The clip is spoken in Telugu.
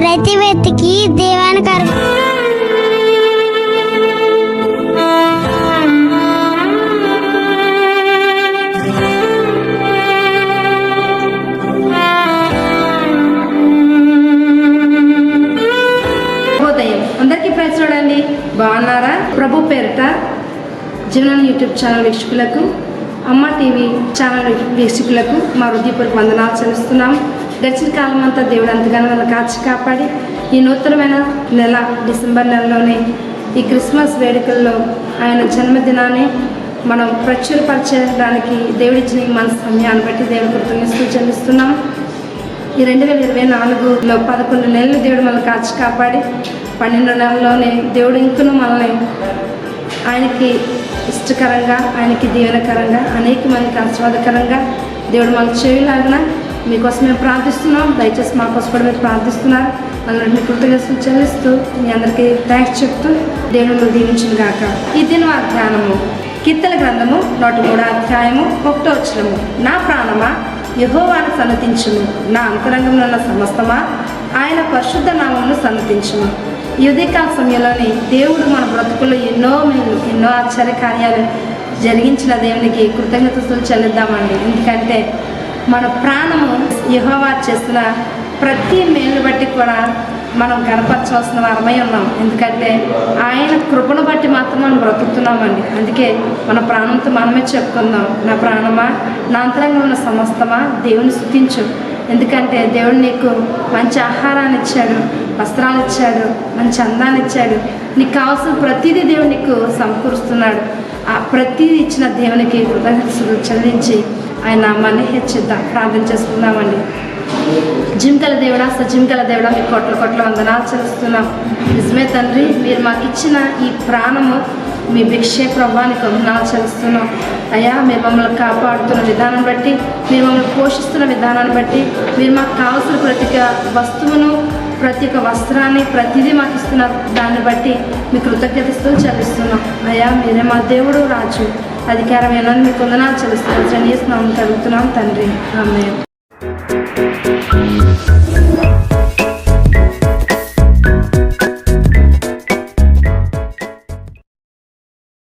ప్రతి వ్యక్తికి దేవానికి అర్ప అందరికీ ప్రైజ్ చూడండి. బాగున్నారా? ప్రభు పేరిట జీవనం యూట్యూబ్ ఛానల్ వీక్షకులకు అమ్మ టీవీ ఛానల్ వీక్షకులకు మా హృదయపూర్వక వందనాలు చెల్లిస్తున్నాం. గడిచిన కాలం అంతా దేవుడు అంతగానో మన కాచి కాపాడి ఈ నూతనమైన నెల డిసెంబర్ నెలలోనే ఈ క్రిస్మస్ వేడుకల్లో ఆయన జన్మదినాన్ని మనం ప్రచురపరచడానికి దేవుడిచ్చిన ఈ మన సమయాన్ని బట్టి దేవుడి కృతజ్ఞతలు చెల్లిస్తున్నాం. ఈ రెండు వేల ఇరవై నాలుగులో పదకొండు నెలలు దేవుడు మనల్ని కాచి కాపాడి పన్నెండు నెలల్లోనే దేవుడు ఇంకను మనల్ని ఆయనకి ఇష్టకరంగా ఆయనకి దీవెనకరంగా అనేక మందికి ఆస్వాదకరంగా దేవుడు మనకు చేయలాగిన మీకోసం మేము ప్రార్థిస్తున్నాం. దయచేసి మా కోసం కూడా మీరు ప్రార్థిస్తున్నారు. అందులో మీ కృతజ్ఞతలు చెల్లిస్తూ మీ అందరికీ థ్యాంక్స్ చెప్తూ దేవుడు దీవించిన గాక. ఈ దిన ధ్యానము కీర్తన గ్రంథము నూట మూడో అధ్యాయము ఒకటో వచ్చినము నా ప్రాణమా యహోవాను సన్నతించును. నా అంతరంగంలో ఉన్న సమస్తమా ఆయన పరిశుద్ధ నామమును సన్నతించును. యుధికాల సమయంలోని దేవుడు మన బ్రతుకుల్లో ఎన్నో మేలు ఎన్నో ఆశ్చర్య కార్యాలు జరిగించిన దేవునికి కృతజ్ఞతలు చెల్లిద్దామండి ఎందుకంటే మన ప్రాణము యహోవా చేస్తున్న ప్రతి మేలు బట్టి కూడా మనం కనపరచవలసిన వారమై ఉన్నాం. ఎందుకంటే ఆయన కృపను బట్టి మాత్రం మనం బ్రతుకుతున్నామండి. అందుకే మన ప్రాణంతో మనమే చెప్పుకుందాం. నా ప్రాణమా? నా అంతరంగా ఉన్న సమస్తమా? దేవుని స్థుతించు. ఎందుకంటే దేవుడు నీకు మంచి ఆహారాన్ని ఇచ్చాడు వస్త్రాలు ఇచ్చాడు మంచి అందాన్ని ఇచ్చాడు. నీకు కావాల్సిన ప్రతిదీ దేవుడు నీకు సమకూరుస్తున్నాడు. ఆ ప్రతిదీ ఇచ్చిన దేవునికి కృతజ్ఞతలు చెల్లించి ఆయన నామాన్ని హెచ్చిద్దాం. ప్రార్థన చేసుకుందామండి. జింకల దేవుడా సజింకల దేవుడా మీ కొట్ల కొట్ల వందనాలు చేస్తున్నాం నిజమే తండ్రి మీరు మాకు ఇచ్చిన ఈ ప్రాణము మీ భిక్షే ప్రభానికి వందనాలు చేస్తున్నాం అయ్యా మీరు మమ్మల్ని కాపాడుతున్న విధానం బట్టి మీరు మమ్మల్ని పోషిస్తున్న విధానాన్ని బట్టి మీరు మాకు కావాల్సిన ప్రతి ఒక్క వస్తువును ప్రతి ఒక్క వస్త్రాన్ని ప్రతిదీ మాకు ఇస్తున్న దాన్ని బట్టి మీ కృతజ్ఞతలు చదివిస్తున్నాం అయ్యా మీరే మా దేవుడు రాజు. అధికారం ఏనని మీకు వందనాలు చెల్లిస్తున్నాం చెల్లిస్తున్నాం కలుగుతున్నాం తండ్రి. ఆమె